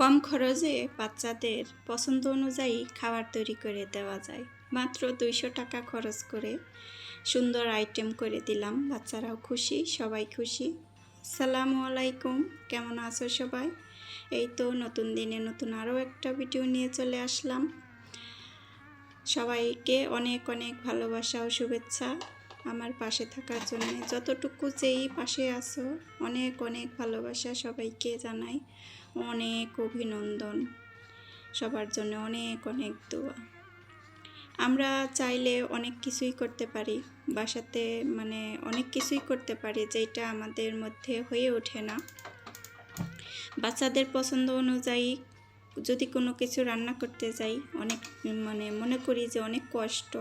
কম খরচে বাচ্চাদের পছন্দ অনুযায়ী খাবার তৈরি করে দেওয়া যায়। মাত্র দুইশো টাকা খরচ করে সুন্দর আইটেম করে দিলাম। বাচ্চারাও খুশি, সবাই খুশি। সালামু আলাইকুম, কেমন আছো সবাই? এই তো নতুন দিনে নতুন আরও একটা ভিডিও নিয়ে চলে আসলাম। সবাইকে অনেক অনেক ভালোবাসা ও শুভেচ্ছা। আমার পাশে থাকার জন্য যতটুকু যেই পাশে আছো, অনেক অনেক ভালোবাসা সবাইকে জানাই। অনেক অভিনন্দন। সবার জন্য অনেক অনেক দোয়া। আমরা চাইলে অনেক কিছুই করতে পারি। বাসাতে মানে অনেক কিছুই করতে পারি যেটা আমাদের মধ্যে হয়ে ওঠে না। বাচ্চাদের পছন্দ অনুযায়ী যদি কোনো কিছু রান্না করতে যাই, অনেক মানে মনে করি যে অনেক কষ্ট।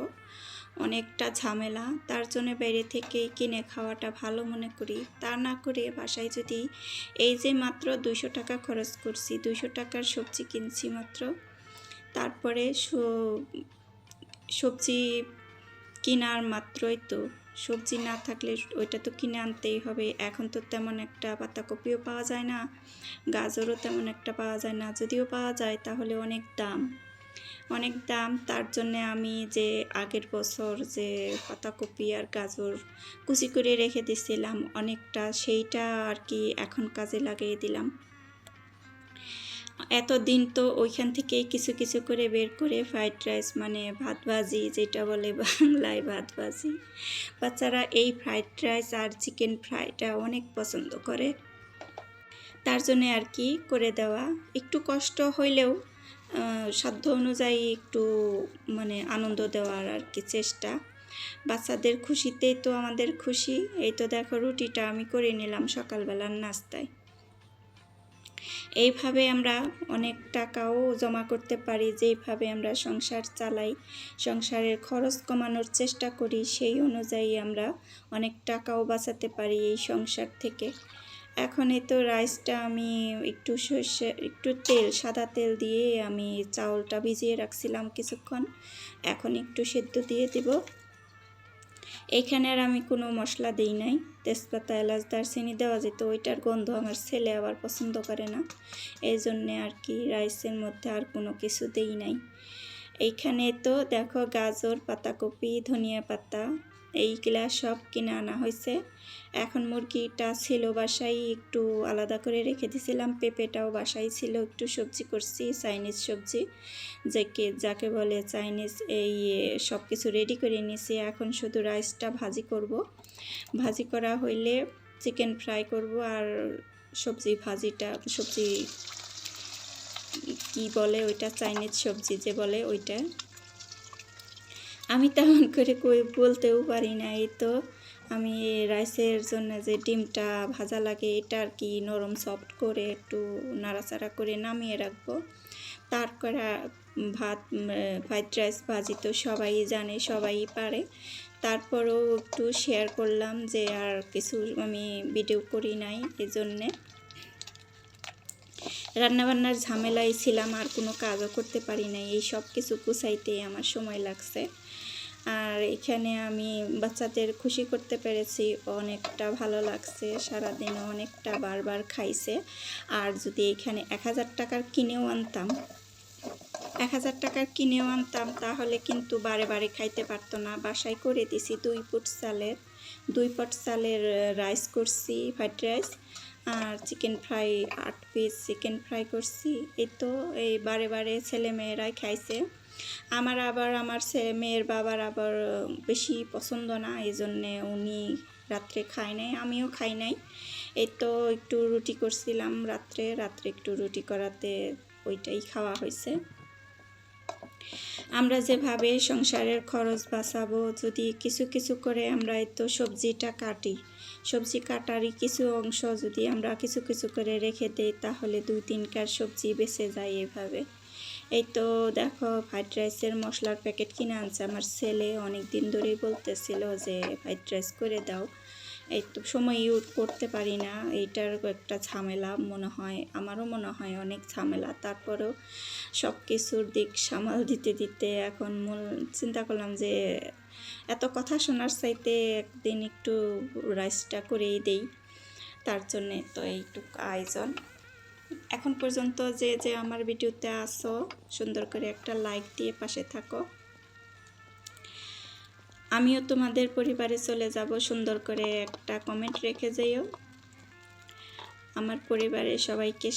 অনেকটা ঝামেলা। তার জন্য বাইরে থেকে কিনে খাওয়াটা ভালো মনে করি। তা না করে বাসায় যদি এই যে মাত্র দুশো টাকা খরচ করছি দুশো টাকার সবজি কিনছি মাত্র, তারপরে সবজি কেনার মাত্রই তো। সবজি না থাকলে ওইটা তো কিনে আনতেই হবে। এখন তো তেমন একটা পাতাকপিও পাওয়া যায় না, গাজরও তেমন একটা পাওয়া যায় না। যদিও পাওয়া যায়, তাহলে অনেক দাম। অনেক দাম। তার জন্যে আমি যে আগের বছর যে পাতাকপি আর গাজর কুচি করে রেখে দিছিলাম, অনেকটা সেইটা আর কি এখন কাজে লাগিয়ে দিলাম। এতদিন তো ওইখান থেকেই কিছু কিছু করে বের করে ফ্রাইড রাইস মানে ভাত ভাজি যেটা বলে বাংলায় ভাত ভাজি। বাচ্চারা এই ফ্রাইড রাইস আর চিকেন ফ্রাইটা অনেক পছন্দ করে। তার জন্য আর কি করে দেওয়া। একটু কষ্ট হইলেও সাধ্য অনুযায়ী একটু মানে আনন্দ দেওয়ার আর কি চেষ্টা। বাচ্চাদের খুশিতেই তো আমাদের খুশি। এই তো দেখো রুটিটা আমি করে নিলাম সকালবেলার নাস্তায়। এইভাবে আমরা অনেক টাকাও জমা করতে পারি, যেইভাবে আমরা সংসার চালাই। সংসারের খরচ কমানোর চেষ্টা করি, সেই অনুযায়ী আমরা অনেক টাকাও বাঁচাতে পারি এই সংসার থেকে। এখন এই তো রাইসটা আমি একটু সর্ষে, একটু তেল, সাদা তেল দিয়ে আমি চাউলটা ভিজিয়ে রাখছিলাম কিছুক্ষণ। এখন একটু সেদ্ধ দিয়ে দিব। এইখানে আর আমি কোনো মশলা দিই নাই। তেজপাতা, এলাচ, দারচিনি দেওয়া যেত, ওইটার গন্ধ আমার ছেলে আবার পছন্দ করে না। এই জন্যে আর কি রাইসের মধ্যে আর কোনো কিছু দেই নাই। এইখানে তো দেখো গাজর, পাতাকপি, ধনিয়া পাতা এইগুলা সব কিনে আনা হয়েছে। এখন মুরগিটা ছিল বাসায়, একটু আলাদা করে রেখে দিয়েছিলাম। পেঁপেটাও বাসায় ছিল, একটু সবজি করছি, চাইনিজ সবজি। যাকে যাকে বলে চাইনিজ এই সব কিছু রেডি করে নিয়েছি। এখন শুধু রাইসটা ভাজি করব। ভাজি করা হইলে চিকেন ফ্রাই করব আর সবজি ভাজিটা, সবজি কি বলে ওইটা? চাইনিজ সবজি যে বলে ওইটা। আমি তেমন করে কই বলতেও পারি না, এই তো আমি রাইসের জন্য যে ডিমটা ভাজা লাগে এটা আর কি নরম সফট করে একটু নাড়াচাড়া করে নামিয়ে রাখব। তারপরে ভাত ফ্রাইড রাইস ভাজি তো সবাই জানে, সবাই পারে। তারপরেও একটু শেয়ার করলাম যে আর কিছু আমি ভিডিও করি নাই এজন্যে। রান্নাবান্নার ঝামেলায় ছিলাম, আর কোনো কাজও করতে পারি নাই। এই সব কিছু গুছাইতে আমার সময় লাগছে। আর এখানে আমি বাচ্চাদের খুশি করতে পেরেছি, অনেকটা ভালো লাগছে। সারাদিন অনেকটা বারবার খাইছে। আর যদি এখানে এক হাজার টাকার কিনেও আনতাম, এক হাজার টাকার কিনেও আনতাম, তাহলে কিন্তু বারে বারে খাইতে পারতো না। বাসায় করে দিছি দুই ফুট চালের, দুই পট চালের রাইস করছি ফ্রাইড রাইস আর চিকেন ফ্রাই আট পিস চিকেন ফ্রাই করছি। এই তো এই বারে বারে ছেলে মেয়েরাই খাইছে। আমার আবার আমার ছেলে মেয়ের বাবার আবার বেশি পছন্দ না, এই জন্যে উনি রাত্রে খায় নাই, আমিও খাই নাই। এই তো একটু রুটি করছিলাম রাত্রে রাত্রে একটু রুটি করাতে ওইটাই খাওয়া হয়েছে আমরা যেভাবে সংসারের খরচ বাঁচাবো, যদি কিছু কিছু করে আমরা এই তো সবজিটা কাটি। সবজি কাটারই কিছু অংশ যদি আমরা কিছু কিছু করে রেখে দিই, তাহলে দুই তিনকার সবজি বেঁচে যায় এভাবে। এই তো দেখো ফ্রাইড রাইসের মশলার প্যাকেট কিনে আনছে। আমার ছেলে অনেক দিন ধরেই বলতেছিল যে ফ্রাইড রাইস করে দাও। এই তো সময় ইউজ করতে পারি না, এইটার একটা ঝামেলা মনে হয়, আমারও মনে হয় অনেক ঝামেলা। তারপরেও সব কিছুর দিক সামাল দিতে দিতে এখন মূল চিন্তা করলাম যে এত কথা শোনার চাইতে একদিন একটু রাইসটা করেই দেই। তার জন্যে তো এইটুকু আয়োজন। এখন পর্যন্ত যে যে আমার ভিডিওতে আসো সুন্দর করে একটা লাইক দিয়ে পাশে থাকো। আমিও তোমাদের পরিবারে চলে যাব। সুন্দর করে একটা কমেন্ট রেখে যাইও আমার পরিবারের সবাইকে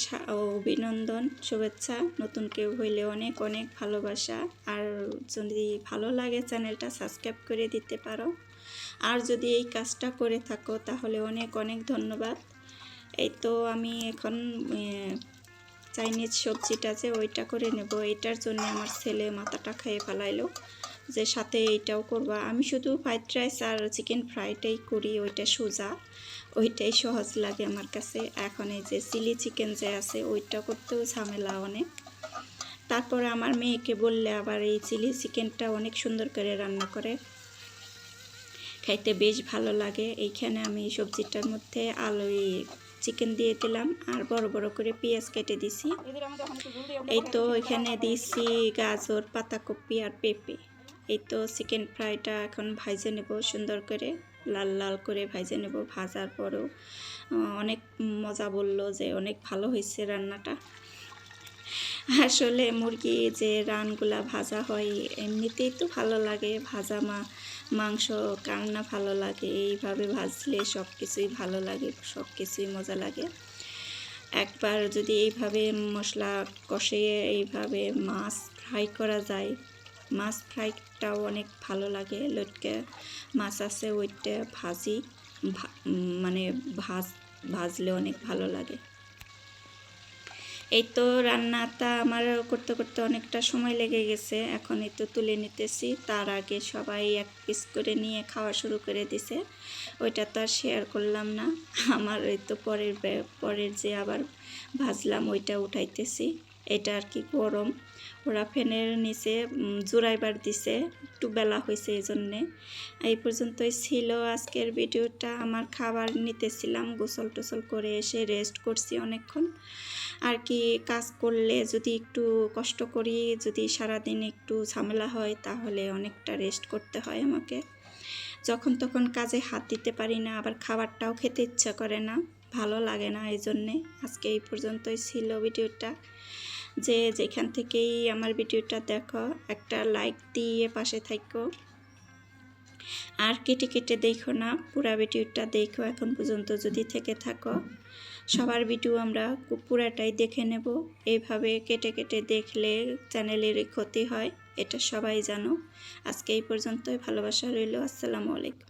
অভিনন্দন, শুভেচ্ছা। নতুন কেউ হইলে অনেক অনেক ভালোবাসা। আর যদি ভালো লাগে চ্যানেলটা সাবস্ক্রাইব করে দিতে পারো। আর যদি এই কাজটা করে থাকো, তাহলে অনেক অনেক ধন্যবাদ। এই তো আমি এখন চাইনিজ সবজিটা যে ওইটা করে নেব। এটার জন্য আমার ছেলে মাথাটা খেয়ে ফেলাইলো। যে সাথে এটাও করবা। আমি শুধু ফ্রাইড রাইস আর চিকেন ফ্রাইটাই করি ওইটা সোজা। ওইটাই সহজ লাগে আমার কাছে। এখন এই যে চিলি চিকেন যে আছে ওইটা করতেও ঝামেলা অনেক। তারপরে আমার মেয়েকে বললে আবার এই চিলি চিকেনটা অনেক সুন্দর করে রান্না করে। খাইতে বেশ ভালো লাগে। এইখানে আমি সবজিটার মধ্যে আলু চিকেন দিয়ে দিলাম আর বড় বড় করে পেঁয়াজ কেটে দিছি। এই তো এখানে দিছি গাজর পাতাকপি আর পেঁপে। এই তো চিকেন ফ্রাইটা এখন ভাইজে নেব সুন্দর করে। লাল লাল করে ভাইজে নেব ভাজার পরেও। অনেক মজা বলল যে অনেক ভালো হয়েছে রান্নাটা। আসলে মুরগি যে রানগুলা ভাজা হয়, এমনিতেই তো ভালো লাগে। ভাজা মা, মাংস কান্না ভালো লাগে। এইভাবে ভাজলে সব কিছুই ভালো লাগে সব কিছুই মজা লাগে। একবার যদি এইভাবে মশলা কষিয়ে এইভাবে মাছ ফ্রাই করা যায় মাছ ফ্রাইটাও অনেক ভালো লাগে, লটকে মাছ আছে ওইটা ভাজি মানে ভাজ, ভাজলে অনেক ভালো লাগে। এই তো রান্নাটা আমার করতে করতে অনেকটা সময় লেগে গেছে, এখন এই তো তুলে নিতেছি। তার আগে সবাই এক পিস করে নিয়ে খাওয়া শুরু করে দিছে। ওইটা তো আর শেয়ার করলাম না। আমার এই তো পরের পরের যে আবার ভাজলাম, ওইটা উঠাইতেছি। এটা আর কি গরম। ওরা ফ্যানের নিচে জোড়াইবার দিছে। একটু বেলা হয়েছে এই জন্যে এই পর্যন্তই ছিল আজকের ভিডিওটা। আমার খাবার নিতেছিলাম, গোসল টোসল করে এসে রেস্ট করছি অনেকক্ষণ। আর কি কাজ করলে যদি একটু কষ্ট করি, যদি সারাদিন একটু ঝামেলা হয়, তাহলে অনেকটা রেস্ট করতে হয় আমাকে। যখন তখন কাজে হাত দিতে পারি না, আবার খাবারটাও খেতে ইচ্ছা করে না। ভালো লাগে না এই জন্যে আজকে এই পর্যন্তই ছিল ভিডিওটা। যে যেখান থেকেই আমার ভিডিওটা দেখো, একটা লাইক দিয়ে পাশে থাকো। আর কেটে কেটে দেখো না, পুরা ভিডিওটা দেখো এখন পর্যন্ত যদি থেকে থাকো। সবার ভিডিও আমরা পুরাটাই দেখে নেব। এইভাবে কেটে কেটে দেখলে চ্যানেলের ক্ষতি হয়, এটা সবাই জানো। আজকে এই পর্যন্তই, ভালোবাসা রইল, আসসালামু আলাইকুম।